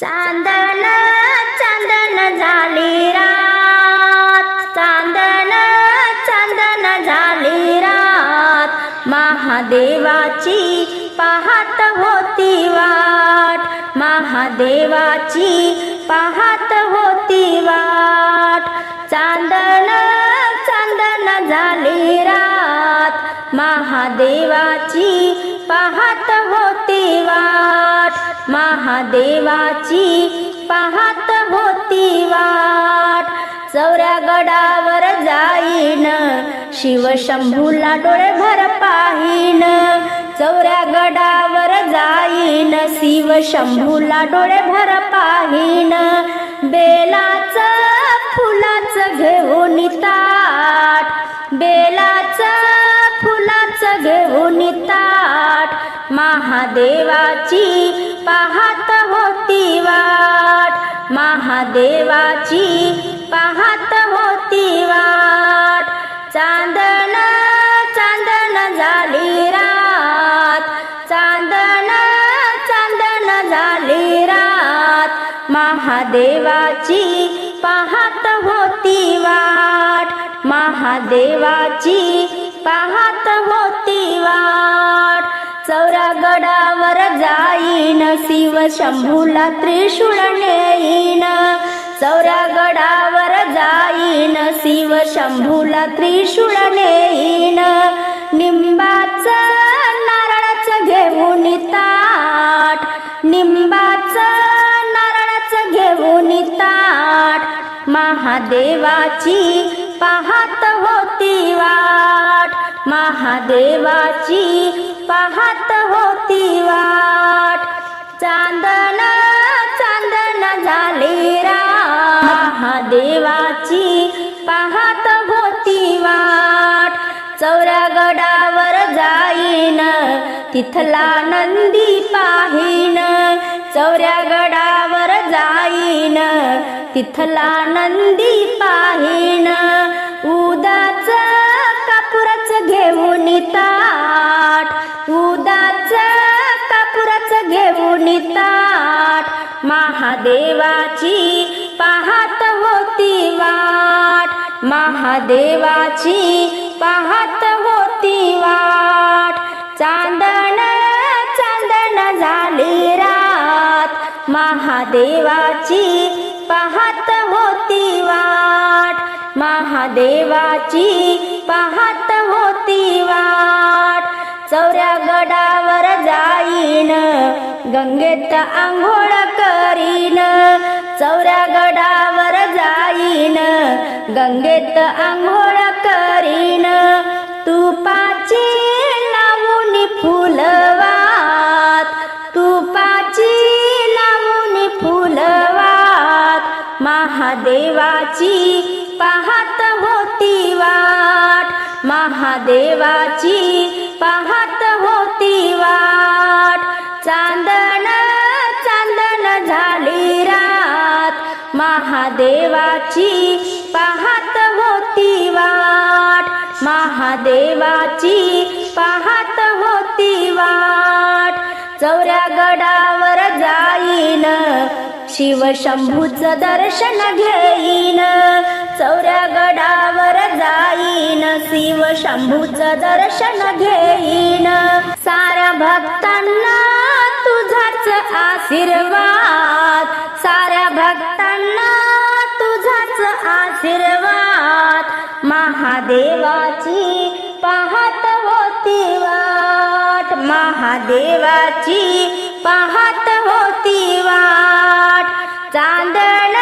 चांदन चांदन झाली रात. चांदन चांदन झाली रात. महादेवाची पाहत होती वाट. महादेवाची पाहत होती वाट. चांदन चांदन झाली रात. महादेवाची पाहत होती वाट. महादेवाची पाहत होती वाट. चौऱ्या गडावर जाईन शिवशंभूला डोळे भर पाहीन. चौऱ्या गडावर जाईन शिवशंभूला डोळे भर पाहीन. बेलाचं फुलाचं घेऊन ताट बेलाचं फुलाचं घेऊन ताट महादेवाची पाहत होती वाट. महादेवाची पाहत होती वाट. चांदण चांदण झाली रात. चांदण चांदण झाली रात. महादेवाची पाहत होती वाट. महादेवाची पाहत होती शिव शंभूला त्रिशूळ नेईन. चौऱ्या गडावर जाईन. शिव शंभूला त्रिशूळ नेईन. निंबाचं नारळाचं घेऊन ताट. निंबाचं नारळाचं घेऊन ताट. महादेवाची पाहत होती वाट. महादेवाची पाहत होती वाट. चांदन चांदन झाली रा. महादेवाची पाहत होती वाट. चौऱ्या गडावर जाईन तिथला नंदी पाहीन. चौऱ्या गडावर जाईन तिथला नंदी पाहीन. उदाच कापुराच घेऊन ताट. उदाच ताट महादेवाची पाहत होती वाट. महादेवाची पाहत होती वाट. चांदण चांदण झाली रात. महादेवाची पाहत होती वाट. महादेवाची पाहत गंगेत आंघोळ करीन चौऱ्या गडावर जाईन. गंगेत आंघोळ करीन तुपाची लावून फुलवात. तुपाची लावून फुलवात. महादेवाची पाहत होती वाट. महादेवाची पाहत महादेवाची पाहत होती वाट. महादेवाची पाहत होती वाट. चौऱ्या गडावर जाईन. शिवशंभूचं दर्शन घेईन. चौऱ्या गडावर जाईन. शिवशंभूचं दर्शन घेईन. साऱ्या भक्तांना तुझाच आशीर्वाद सर्वात महादेवाची पाहत होती वाट. महादेवाची पाहत होती वाट. चांदण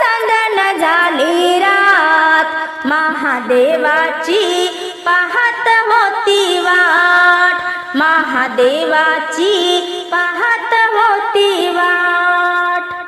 चांदण झाली रात. महादेवाची पाहत होती वाट. महादेवाची पाहत होती वाट.